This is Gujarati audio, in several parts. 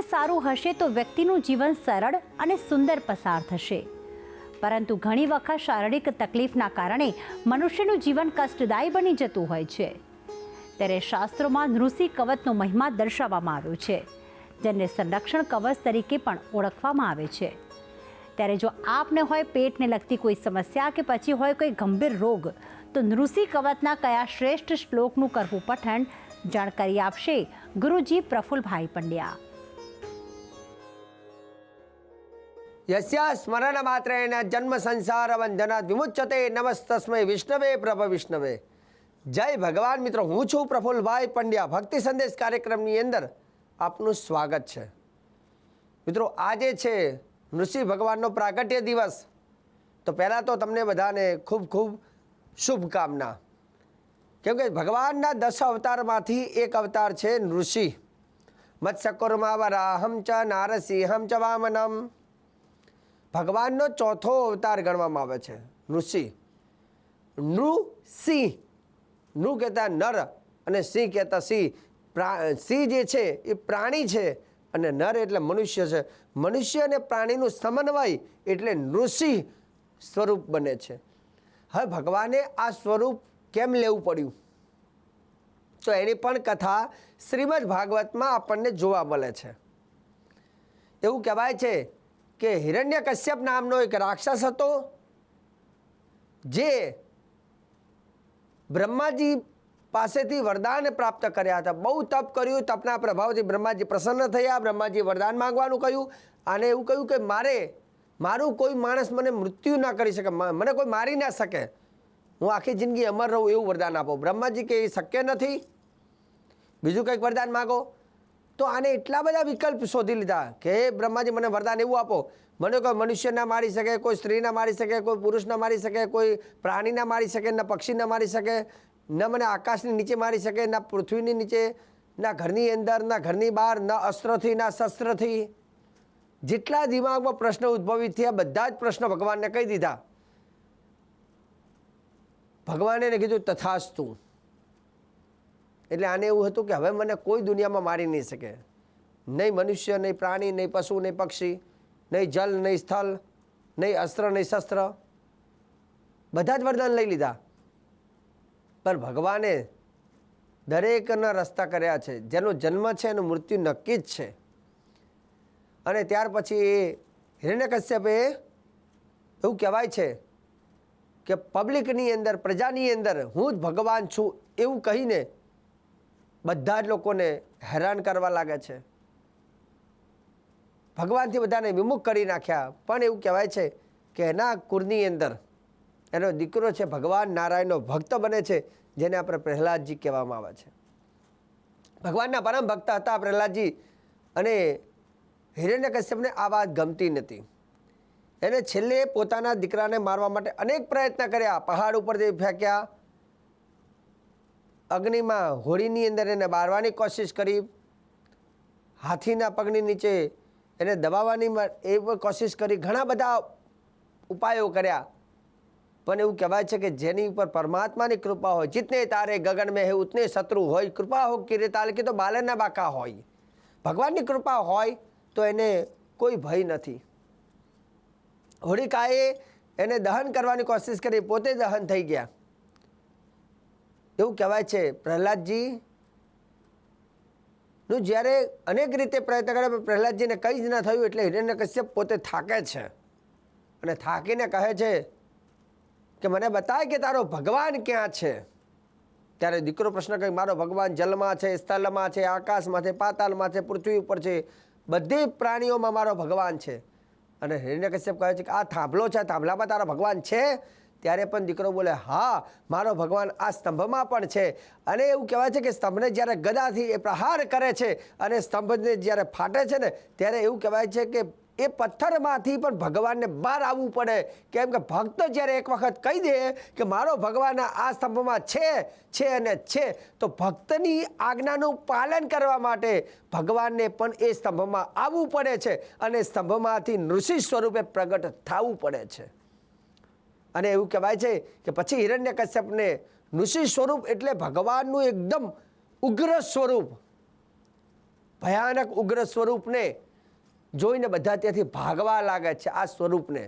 સારું હશે તો વ્યક્તિનું જીવન સરળ અને સુંદર પસાર થશે. પરંતુ ઘણી વખત શારીરિક તકલીફના કારણે મનુષ્યનું જીવન કષ્ટદાયી બની જતું હોય છે. ત્યારે શાસ્ત્રોમાં નૃષિ કવચનો મહિમા દર્શાવવામાં આવ્યો છે જેને સંરક્ષણ કવચ તરીકે પણ ઓળખવામાં આવે છે. ત્યારે જો આપને હોય પેટને લગતી કોઈ સમસ્યા કે પછી હોય કોઈ ગંભીર રોગ, તો નૃષિ કવચના કયા શ્રેષ્ઠ શ્લોકનું કરવું પઠન જાણકારી આપશે ગુરુજી પ્રફુલભાઈ પંડ્યા. યસ્યા સ્મરણ માત્રેણ જન્મ સંસાર બંધનાત વિમુચ્યતે નમસ્તસ્મય વિષ્ણવે પ્રભ વિષ્ણવે જય ભગવાન મિત્રો હું છું પ્રફુલભાઈ પંડ્યા ભક્તિ સંદેશ કાર્યક્રમની અંદર આપનું સ્વાગત છે મિત્રો આજે છે નૃષિ ભગવાનનો પ્રાગટ્ય દિવસ તો પહેલાં તો તમને બધાને ખૂબ ખૂબ શુભકામના કેમ કે ભગવાનના દસ અવતારમાંથી એક અવતાર છે નૃષિ મત્સ્યકુર્મા વરાહમ ચ નારસિંહમ ચ વામનમ ભગવાનનો ચોથો અવતાર ગણવામાં આવે છે. નૃષિ નૃસિંહ નૃ કહેતા નર અને સિંહ કહેતા સિંહ. સિંહ જે છે એ પ્રાણી છે અને નર એટલે મનુષ્ય છે. મનુષ્ય અને પ્રાણીનું સમન્વય એટલે નૃસિંહ સ્વરૂપ બને છે. હવે ભગવાને આ સ્વરૂપ કેમ લેવું પડ્યું? તો એની પણ કથા શ્રીમદ ભાગવતમાં આપણને જોવા મળે છે. એવું કહેવાય છે કે હિરણ્ય કશ્યપ નામનો એક રાક્ષસ હતો, જે બ્રહ્માજી પાસેથી વરદાન પ્રાપ્ત કર્યા હતા. બહુ તપ કર્યું, તપના પ્રભાવથી બ્રહ્માજી પ્રસન્ન થયા બ્રહ્માજી વરદાન માંગવાનું કહ્યું અને એવું કહ્યું કે મારે, મારું કોઈ માણસ મને મૃત્યુ ના કરી શકે મને કોઈ મારી ના શકે. હું આખી જિંદગી અમર રહું એવું વરદાન આપો. બ્રહ્માજી કે એ શક્ય નથી. બીજું કંઈક વરદાન માગો? તો આને એટલા બધા વિકલ્પ શોધી લીધા કે, હે બ્રહ્માજી, મને વરદાન એવું આપો. મને કોઈ મનુષ્ય ના મારી શકે, કોઈ સ્ત્રી ના મારી શકે, કોઈ પુરુષ ના મારી શકે, કોઈ પ્રાણી ના મારી શકે, ન પક્ષી ના મારી શકે, ન મને આકાશની નીચે મારી શકે, ના પૃથ્વીની નીચે, ના ઘરની અંદર, ના ઘરની બહાર, ન અસ્ત્રથી, ના શસ્ત્રથી. જેટલા દિમાગમાં પ્રશ્ન ઉદ્ભવિત થયા, બધા જ પ્રશ્નો ભગવાનને કહી દીધા. ભગવાને કીધું, તથાસ્તુ. એટલે આને એવું હતું કે હવે મને કોઈ દુનિયામાં મારી નહીં શકે. નહીં મનુષ્ય, નહીં પ્રાણી, નહીં પશુ, નહીં પક્ષી, નહીં જલ, નહીં સ્થળ, નહીં અસ્ત્ર, નહીં શસ્ત્ર. બધા જ વરદાન લઈ લીધા. પણ ભગવાને દરેકના રસ્તા કર્યા છે. જેનો જન્મ છે, એનું મૃત્યુ નક્કી જ છે. અને ત્યાર પછી એ હિરણ્યકશ્યપે એવું કહેવાય છે કે પબ્લિકની અંદર, પ્રજાની અંદર હું જ ભગવાન છું એવું કહીને બધા જ લોકોને હેરાન કરવા લાગે છે. ભગવાનથી બધાને વિમુખ કરી નાખ્યા. પણ એવું કહેવાય છે કે એના કુરની અંદર એનો દીકરો છે ભગવાન નારાયણનો ભક્ત બને છે, જેને આપણે પ્રહલાદજી કહેવામાં આવે છે. ભગવાનના પરમ ભક્ત હતા પ્રહલાદજી અને હિરણ્યકશ્યપને આ વાત ગમતી નથી એને છેલ્લે પોતાના દીકરાને મારવા માટે અનેક પ્રયત્ન કર્યા. પહાડ ઉપર જે ફેંક્યા. અગ્નિમાં હોળીની અંદર એને બારવાની કોશિશ કરી. હાથીના પગની નીચે એને દબાવવાની એ પણ કોશિશ કરી. ઘણા બધા ઉપાયો કર્યા. પણ એવું કહેવાય છે કે જેની ઉપર પરમાત્માની કૃપા હોય, જીતને તારે ગગન મેં હે ઉતને શત્રુ હોય, કૃપા હો કિરે તાલ કે તો બાલના બાકા હોય. ભગવાનની કૃપા હોય તો એને કોઈ ભય નથી. હોળિકાએ એને દહન કરવાની કોશિશ કરી, પોતે દહન થઈ ગયા. એવું કહેવાય છે, પ્રહલાદજી. નું જ્યારે અનેક રીતે પ્રયત્ન કરે, પણ પ્રહલાદજીને કંઈ જ ના થયું એટલે હિરણ્યકશ્યપ પોતે થાકે છે. અને થાકીને કહે છે કે, મને બતાય કે તારો ભગવાન ક્યાં છે? ત્યારે દીકરો પ્રશ્ન કરે, મારો ભગવાન જલમાં છે, સ્થળમાં છે, આકાશમાં છે પાતાલમાં છે, પૃથ્વી ઉપર છે, બધી પ્રાણીઓમાં મારો ભગવાન છે. અને હિરણ્યકશ્યપ કહે છે કે, આ થાંભલો છે થાંભલામાં તારો ભગવાન છે? ત્યારે પણ દીકરો બોલે, હા, મારો ભગવાન આ સ્તંભમાં પણ છે. અને એવું કહેવાય છે કે સ્તંભને જ્યારે ગદાથી એ પ્રહાર કરે છે અને સ્તંભને જ્યારે ફાટે છે ને, ત્યારે એવું કહેવાય છે કે એ પથ્થરમાંથી પણ ભગવાનને બહાર આવવું પડે. કેમ કે ભક્ત જ્યારે એક વખત કહી દે કે, મારો ભગવાન આ સ્તંભમાં છે છે અને છે, તો ભક્તની આજ્ઞાનું પાલન કરવા માટે ભગવાનને પણ એ સ્તંભમાં આવવું પડે છે અને સ્તંભમાંથી નૃષિ સ્વરૂપે પ્રગટ થવું પડે છે. અને એવું કહેવાય છે કે પછી હિરણ્ય કશ્યપને નૃષિ સ્વરૂપ એટલે ભગવાનનું એકદમ ઉગ્ર સ્વરૂપ, ભયાનક ઉગ્ર સ્વરૂપને જોઈને બધા ત્યાંથી ભાગવા લાગે છે આ સ્વરૂપને.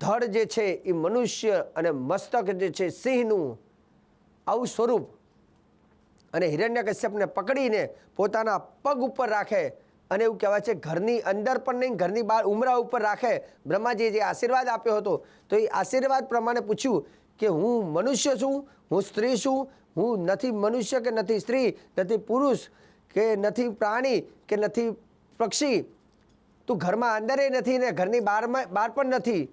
ધડ જે છે એ મનુષ્ય અને મસ્તક જે છે સિંહનું આવું સ્વરૂપ અને હિરણ્યકશ્યપને પકડીને પોતાના પગ ઉપર રાખે અને એવું કહેવાય છે, ઘરની અંદર પણ નહીં, ઘરની બહાર ઉમરા ઉપર રાખે. બ્રહ્માજીએ જે આશીર્વાદ આપ્યો હતો, તો એ આશીર્વાદ પ્રમાણે પૂછ્યું કે હું મનુષ્ય છું, હું સ્ત્રી છું, હું નથી મનુષ્ય કે નથી સ્ત્રી, નથી પુરુષ કે નથી પ્રાણી કે નથી પક્ષી, તું ઘરમાં અંદરે નથી ને ઘરની બહારમાં બહાર પણ નથી.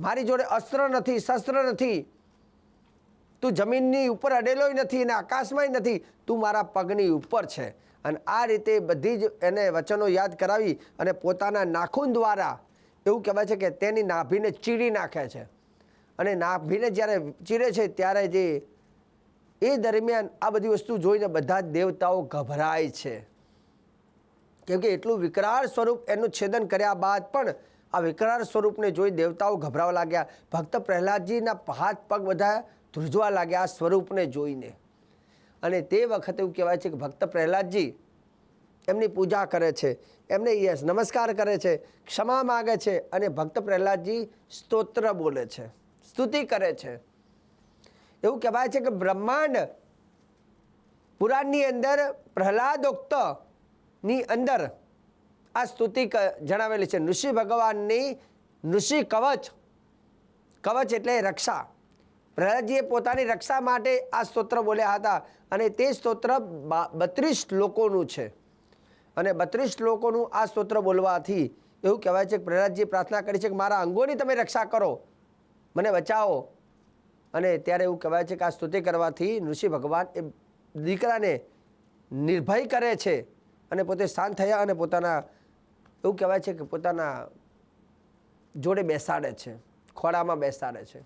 મારી જોડે અસ્ત્ર નથી, શસ્ત્ર નથી. તું જમીનની ઉપર અડેલોય નથી અને આકાશમાંય નથી. તું મારા પગની ઉપર છે. અને આ રીતે બધી જ એને વચનો યાદ કરાવી અને પોતાના નાખૂન દ્વારા એવું કહેવાય છે કે તેની નાભીને ચીરી નાખે છે. અને નાભીને જ્યારે ચીરે છે ત્યારે જે એ દરમિયાન આ બધી વસ્તુ જોઈને બધા જ દેવતાઓ ગભરાય છે. કેમ કે એટલું વિકરાળ સ્વરૂપ એનું છેદન કર્યા બાદ પણ આ વિકરાળ સ્વરૂપને જોઈ દેવતાઓ ગભરાવા લાગ્યા. ભક્ત પ્રહલાદજીના હાથ પગ બધા ધ્રુજવા લાગ્યા આ સ્વરૂપને જોઈને. અને તે વખતે એવું કહેવાય છે કે ભક્ત પ્રહલાદજી એમની પૂજા કરે છે, એમને યસ નમસ્કાર કરે છે, ક્ષમા માગે છે અને ભક્ત પ્રહલાદજી સ્તોત્ર બોલે છે, સ્તુતિ કરે છે. એવું કહેવાય છે કે બ્રહ્માંડ પુરાણની અંદર પ્રહલાદોક્તની અંદર આ સ્તુતિ જણાવેલી છે. ઋષિ ભગવાનની ઋષિ કવચ કવચ એટલે રક્ષા. પ્રહલાદજીએ પોતાની રક્ષા માટે આ સ્તોત્ર બોલ્યા હતા અને તે સ્તોત્ર બત્રીસ લોકોનું છે. અને બત્રીસ લોકોનું આ સ્તોત્ર બોલવાથી એવું કહેવાય છે કે પ્રહલાદજીએ પ્રાર્થના કરી છે કે મારા અંગોની તમે રક્ષા કરો, મને બચાવો. અને ત્યારે એવું કહેવાય છે કે આ સ્તુતિ કરવાથી ઋષિ ભગવાન એ દીકરાને નિર્ભય કરે છે અને પોતે શાંત થયા અને પોતાના એવું કહેવાય છે કે પોતાના જોડે બેસાડે છે, ખોળામાં બેસાડે છે.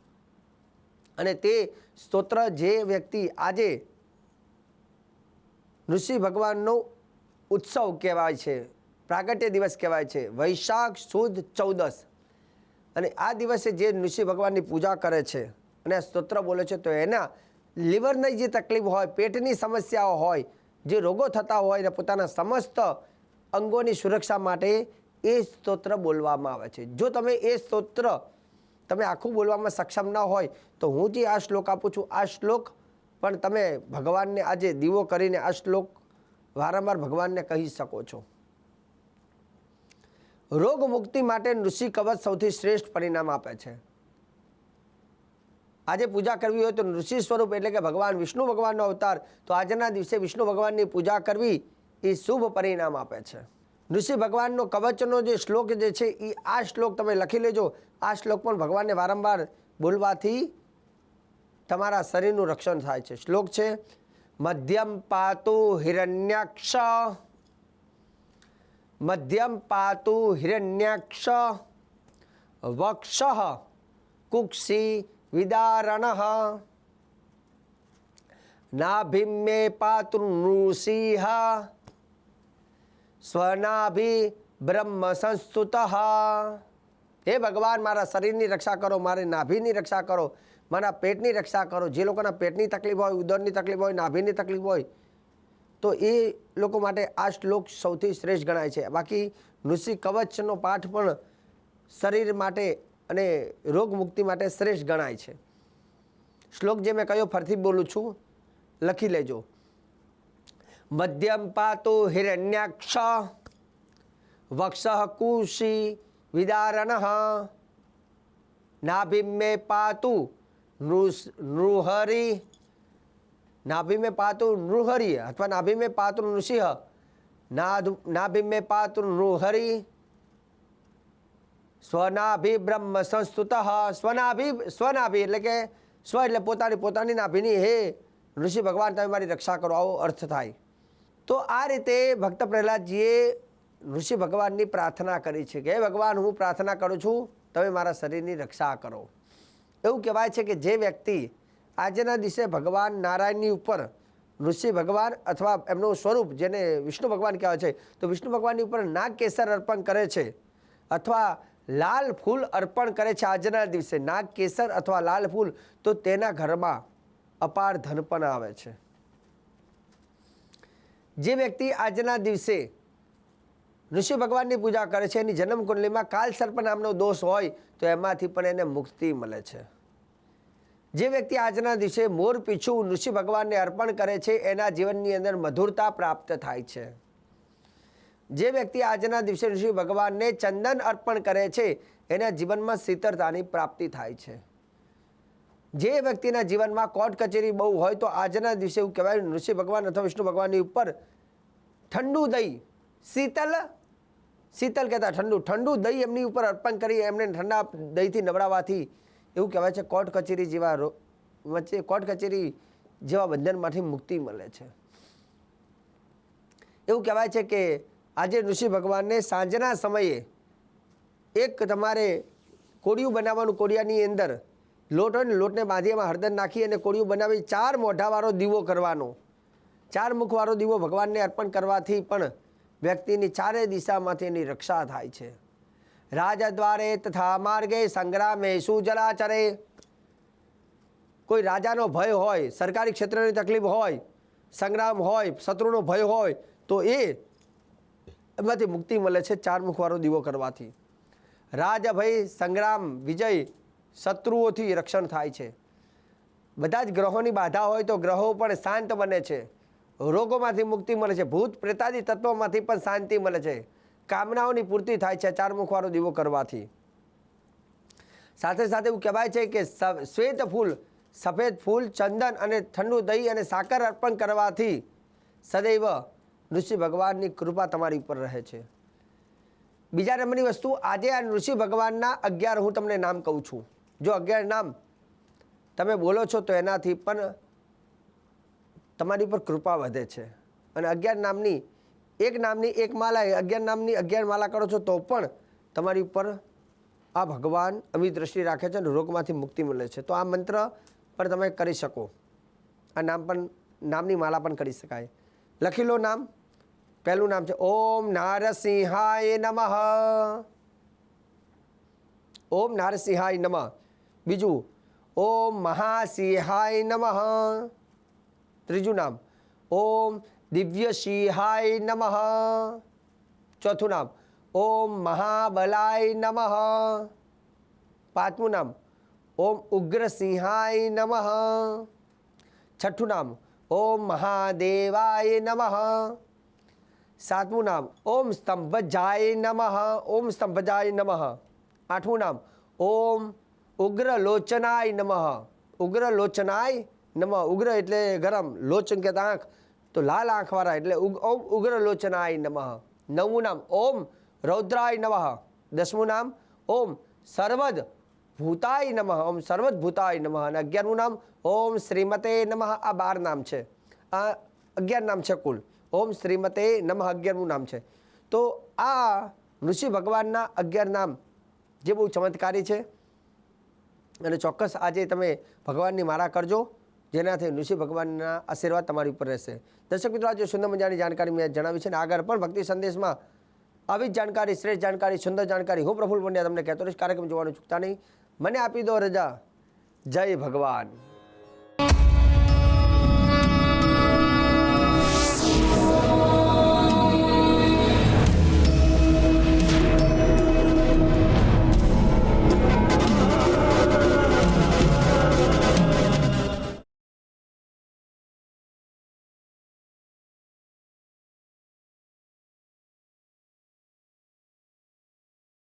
અને તે સ્તોત્ર જે વ્યક્તિ આજે ઋષિ ભગવાનનો ઉત્સવ કહેવાય છે, પ્રાગટ્ય દિવસ કહેવાય છે, વૈશાખ સુદ ચૌદસ. અને આ દિવસે જે ઋષિ ભગવાનની પૂજા કરે છે અને સ્તોત્ર બોલે છે, તો એના લીવરની જે તકલીફ હોય, પેટની સમસ્યાઓ હોય, જે રોગો થતા હોય અને પોતાના સમસ્ત અંગોની સુરક્ષા માટે એ સ્તોત્ર બોલવામાં આવે છે. જો તમે એ સ્તોત્ર તમે આખું બોલવામાં સક્ષમ ન હોય તો હું જે આ શ્લોક આપું છું, આ શ્લોક પણ તમે ભગવાનને આજે દીવો કરીને આ શ્લોક વારંવાર ભગવાનને કહી શકો છો. રોગ મુક્તિ માટે ઋષિ કવચ સૌથી શ્રેષ્ઠ પરિણામ આપે છે. આજે પૂજા કરવી હોય તો ઋષિ સ્વરૂપ એટલે કે ભગવાન વિષ્ણુ ભગવાનનો અવતાર, તો આજના દિવસે વિષ્ણુ ભગવાનની પૂજા કરવી એ શુભ પરિણામ આપે છે. ઋષિ ભગવાનનો કવચનો જે શ્લોક જે છે એ આ શ્લોક તમે લખી લેજો. આ શ્લોક પણ ભગવાનને વારંવાર બોલવાથી તમારા શરીરનું રક્ષણ થાય છે. શ્લોક છે, મધ્યમ પાતુ હિરણ્યાક્ષ. મધ્યમ પાતુ હિરણ્યાક્ષ. વક્ષ કુક્ષી વિદારણ. નાભિમે પાતૃ પાતૃનૃસિંહ સ્વનાભિ બ્રહ્મ સંસ્તુત। હે ભગવાન, મારા શરીરની રક્ષા કરો, મારી નાભીની રક્ષા કરો, મારા પેટની રક્ષા કરો. જે લોકોના પેટની તકલીફ હોય, ઉદરની તકલીફ હોય, નાભીની તકલીફ હોય, તો એ લોકો માટે આ શ્લોક સૌથી શ્રેષ્ઠ ગણાય છે. બાકી ઋષિ કવચનો પાઠ પણ શરીર માટે અને રોગ મુક્તિ માટે શ્રેષ્ઠ ગણાય છે. શ્લોક જે મેં કયો ફરથી બોલું છું, લખી લેજો. મધ્યમ પાતો હિરણ્યાક્ષ વક્ષ કુશી વિદારણ નાભિમે પાતુ નૃસ- નૃહરી નાભિમે પાતુ નૃહરી અથવા નાભિમે પાતુ નૃસિંહ નાદ- નાભિમે પાતુ નૃહરી સ્વનાભિ બ્રહ્મ સંસ્તુત સ્વનાભિ સ્વનાભિ એટલે કે સ્વ એટલે પોતાની પોતાની નાભિની, હે, ઋષિ ભગવાન, તમે મારી રક્ષા કરો, આવો અર્થ થાય. તો આ રીતે ભક્ત પ્રહલાદજીએ ઋષિ ભગવાનની પ્રાર્થના કરી છે કે, હે ભગવાન, હું પ્રાર્થના કરું છું, તમે મારા શરીરની રક્ષા કરો. એવું કહેવાય છે કે જે વ્યક્તિ આજના દિવસે ભગવાન નારાયણની ઉપર ઋષિ ભગવાન અથવા એમનું સ્વરૂપ જેને વિષ્ણુ ભગવાન કહેવાય છે, તો વિષ્ણુ ભગવાનની ઉપર નાગ કેસર અર્પણ કરે છે અથવા લાલ ફૂલ અર્પણ કરે છે આજના દિવસે. નાગ કેસર અથવા લાલ ફૂલ તો તેના ઘરમાં અપાર ધન પણ આવે છે. જે વ્યક્તિ આજના દિવસે ઋષિ ભગવાનની પૂજા કરે છે, એની જન્મ કુંડલીમાં કાલ સર્પ નામનો દોષ હોય, તો એમાંથી પણ એને મુક્તિ મળે છે. જે વ્યક્તિ આજના દિવસે મોર પીછું ઋષિ ભગવાનને અર્પણ કરે છે, એના જીવનની અંદર મધુરતા પ્રાપ્ત થાય છે. જે વ્યક્તિ આજના દિવસે ઋષિ ભગવાનને ચંદન અર્પણ કરે છે, એના જીવનમાં શીતળતાની પ્રાપ્તિ થાય છે. જે વ્યક્તિના જીવનમાં કોર્ટ કચેરી બહુ હોય તો આજના દિવસે એવું કહેવાય, ઋષિ ભગવાન અથવા વિષ્ણુ ભગવાનની ઉપર ઠંડુ દહીં, શીતલ શીતલ કહેતા ઠંડુ ઠંડુ દહીં એમની ઉપર અર્પણ કરી એમને ઠંડા દહીંથી નવડાવવાથી એવું કહેવાય છે, કોર્ટ કચેરી જેવા વચ્ચે કોર્ટ કચેરી જેવા બંધનમાંથી મુક્તિ મળે છે. એવું કહેવાય છે કે આજે ઋષિ ભગવાનને સાંજના સમયે એક તમારે કોડિયું બનાવવાનું કોડિયાની અંદર લોટ હોય ને, લોટને બાંધી એમાં હળદર નાખી અને કોળિયું બનાવી ચાર મોઢાવાળો દીવો કરવાનો. ચાર મુખવાળો દીવો ભગવાનને અર્પણ કરવાથી પણ વ્યક્તિની ચારે દિશામાંથી એની રક્ષા થાય છે. રાજદ્વારે તથા માર્ગે સંગ્રામે સુજલાચરે. કોઈ રાજાનો ભય હોય, સરકારી ક્ષેત્રની તકલીફ હોય, સંગ્રામ હોય, શત્રુનો ભય હોય, તો એ એમાંથી મુક્તિ મળે છે ચાર મુખવાળો દીવો કરવાથી. રાજભય સંગ્રામ, વિજય શત્રુઓથી રક્ષણ થાય છે. બધા જ ગ્રહોની બાધા હોય તો ગ્રહો પણ શાંત બને છે. રોગોમાંથી મુક્તિ મળે છે. ભૂત પ્રેતાદી તત્વોમાંથી પણ શાંતિ મળે છે. કામનાઓની પૂર્તિ થાય છે ચારમુખવાળો દીવો કરવાથી. સાથે સાથે એવું કહેવાય છે કે શ્વેત ફૂલ, સફેદ ફૂલ, ચંદન અને ઠંડુ દહીં અને સાકર અર્પણ કરવાથી સદૈવ ઋષિ ભગવાનની કૃપા તમારી ઉપર રહે છે. બીજા નંબરની વસ્તુ, આજે આ ઋષિ ભગવાનના અગિયાર હું તમને નામ કહું છું. જો અગિયાર નામ તમે બોલો છો તો એનાથી પણ તમારી ઉપર કૃપા વધે છે. અને અગિયાર નામની એક નામની એક માલા અગિયાર નામની અગિયાર માલા કરો છો તો પણ તમારી ઉપર આ ભગવાન અમી દ્રષ્ટિ રાખે છે અને રોગમાંથી મુક્તિ મળે છે. તો આ મંત્ર પણ તમે કરી શકો. આ નામ પણ નામની માલા પણ કરી શકાય. લખી લો નામ. પહેલું નામ છે, ઓમ નારસિંહાય નમઃ. ઓમ નારસિંહાય નમઃ. બીજું, ઓમ મહાસિંહાય નમઃ. ત્રીજું નામ, ઓમ દિવ્ય સિંહાય નમઃ. ચોથું નામ, ઓમ મહાબલાય નમઃ. પાંચમું નામ, ઓમ ઉગ્રસિંહાય નમઃ. છઠ્ઠું નામ, ઓમ મહાદેવાય નમઃ. સાતમું નામ, ઓમ સ્તંભજાય નમઃ. ઓમ સ્તંભજાય નમઃ. આઠમું નામ, ઓમ ઉગ્ર લોચનાય નમઃ. ઉગ્ર લોચનાય નમઃ. ઉગ્ર એટલે ગરમ, લોચન કે આંખ. તો લાલ આંખવાળા એટલે ઓમ ઉગ્ર લોચનાય નમઃ. નવમું નામ ઓમ, રૌદ્રાય નમઃ. દસમું નામ ઓમ, સર્વદ ભૂતાય નમઃ. ઓમ, સર્વદ ભૂતાય નમઃ. અને અગિયારમું નામ ઓમ, શ્રીમતે નમઃ. આ બાર નામ છે. આ અગિયાર નામ છે કુલ. ઓમ, શ્રીમતે નમઃ અગિયારમું નામ છે. તો આ ઋષિ ભગવાનના અગિયાર નામ જે બહુ ચમત્કારી છે. અને ચોક્કસ આજે તમે ભગવાનની માળા કરજો, જેનાથી નૃષિ ભગવાનના આશીર્વાદ તમારી ઉપર રહેશે. દર્શક મિત્રો, આજે સુંદર મજાની જાણકારી મેં જણાવી છે અને આગળ પણ ભક્તિ સંદેશમાં આવી જ જાણકારી, શ્રેષ્ઠ જાણકારી, સુંદર જાણકારી હું પ્રફુલ પંડ્યા તમને કહેતો રહીશ. કાર્યક્રમ જોવાનું ચૂકતા નહીં. મને આપી દો રજા. જય ભગવાન.